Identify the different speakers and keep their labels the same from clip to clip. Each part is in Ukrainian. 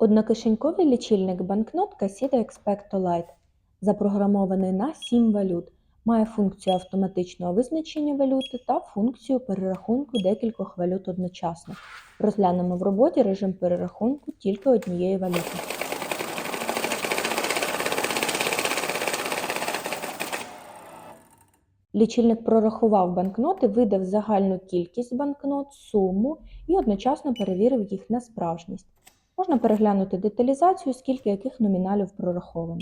Speaker 1: Однокишеньковий лічильник банкнот Casida Expecto Lite запрограмований на 7 валют, має функцію автоматичного визначення валюти та функцію перерахунку декількох валют одночасно. Розглянемо в роботі режим перерахунку тільки однієї валюти. Лічильник прорахував банкноти, видав загальну кількість банкнот, суму і одночасно перевірив їх на справжність. Можна переглянути деталізацію, скільки яких номіналів прораховано.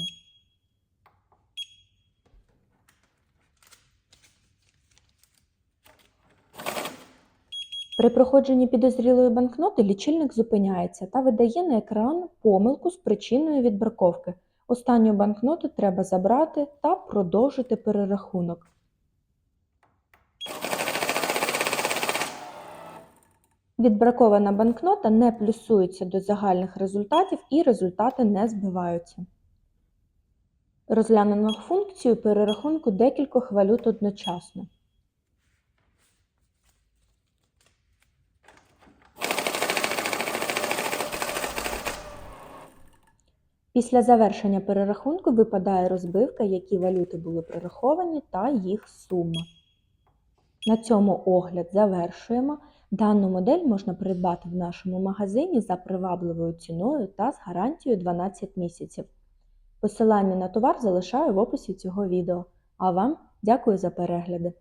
Speaker 1: При проходженні підозрілої банкноти лічильник зупиняється та видає на екран помилку з причиною відбраковки. Останню банкноту треба забрати та продовжити перерахунок. Відбракована банкнота не плюсується до загальних результатів і результати не збиваються. Розглянемо функцію перерахунку декількох валют одночасно. Після завершення перерахунку випадає розбивка, які валюти були прораховані та їх сума. На цьому огляд завершуємо. Дану модель можна придбати в нашому магазині за привабливою ціною та з гарантією 12 місяців. Посилання на товар залишаю в описі цього відео. А вам дякую за перегляди!